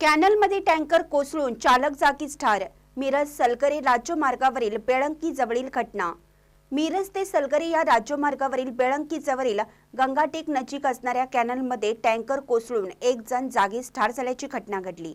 कॅनलमध्ये tanker कोसळून चालक जागीच ठार. मिरज सलकरे राज्यमार्गावरील बेळंकी जवळील घटना. मिरज ते सलगरे या राज्यमार्गावरील बेळंकी जवळील गंगाटेक नजीक असणाऱ्या कॅनलमध्ये टँकर कोसळून एक जण जागीच ठार झाल्याची घटना घडली.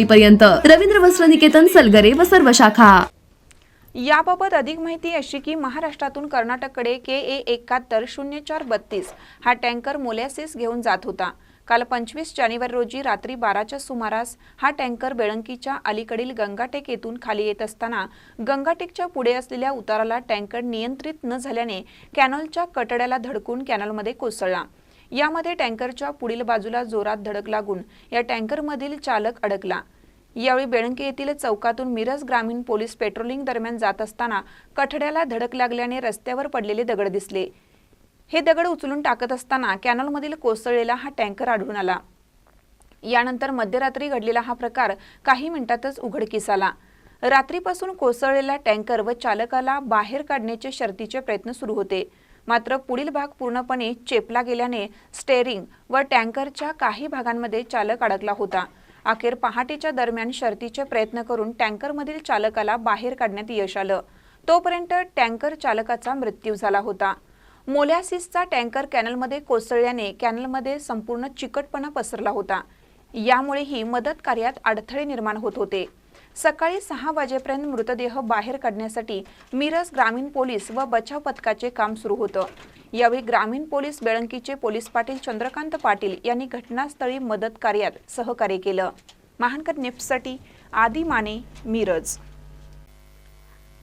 पर्यंत रवींद्र वस्त्र निकेतन सलगरे व सर्व शाखा. याबाबत अधिक माहिती अशी की महाराष्ट्रातून कर्नाटककडे के ए एकाहत्तर शून्य चार बत्तीस हा टँकर मोलॅसिस घेऊन जात होता. काल पंचवीस जानेवारी रोजी रात्री बाराच्या सुमारास हा टँकर बेळंकीच्या अलीकडील गंगाटेक येथून खाली येत असताना गंगाटेकच्या पुढे असलेल्या उताराला टँकर नियंत्रित न झाल्याने कॅनलच्या कटड्याला धडकून कॅनलमध्ये कोसळला. यामध्ये टँकरच्या पुढील बाजूला जोरात धडक लागून या टँकरमधील चालक अडकला. यावेळी बेळंकी येथील चौकातून मिरज ग्रामीण पोलीस पेट्रोलिंग दरम्यान जात असताना कठड्याला धडक लागल्याने रस्त्यावर पडलेले दगड दिसले. हे दगड उचलून टाकत असताना कॅनलमधील कोसळलेला हा टँकर आढळून आला. यानंतर मध्यरात्री घडलेला हा प्रकार काही मिनिटातच उघडकीस आला. रात्रीपासून कोसळलेला टँकर व चालकाला बाहेर काढण्याचे शर्तीचे प्रयत्न सुरू होते. मात्र पुढील भाग पूर्णपणे चेपला गेल्याने स्टेअरिंग व टँकरच्या काही भागांमध्ये चालक अडकला होता. अखेर पहाटेच्या दरम्यान शर्तीचे प्रयत्न करून टँकरमधील चालकाला बाहेर काढण्यात यश आलं. तोपर्यंत टँकर चालकाचा मृत्यू झाला होता. मोलॅसिसचा टँकर कॅनलमध्ये कोसळल्याने कॅनलमध्ये संपूर्ण चिकटपणा पसरला होता. यामुळेही मदत कार्यात अडथळे निर्माण होत होते. सकाळी सहा वाजेपर्यंत मृतदेह बाहेर काढण्यासाठी मिरज ग्रामीण पोलीस व बचाव पथकाचे काम सुरू होतं. यावेळी ग्रामीण पोलीस बेळंकीचे पोलीस पाटील चंद्रकांत पाटील यांनी घटनास्थळी मदत कार्यात सहकार्य केलं. महानकर नेफ्टसाठी आदी माने मिरज.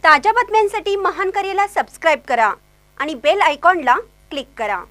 ताज्या बातम्यांसाठी महानकरेला सबस्क्राईब करा आणि बेल आयकॉनला क्लिक करा.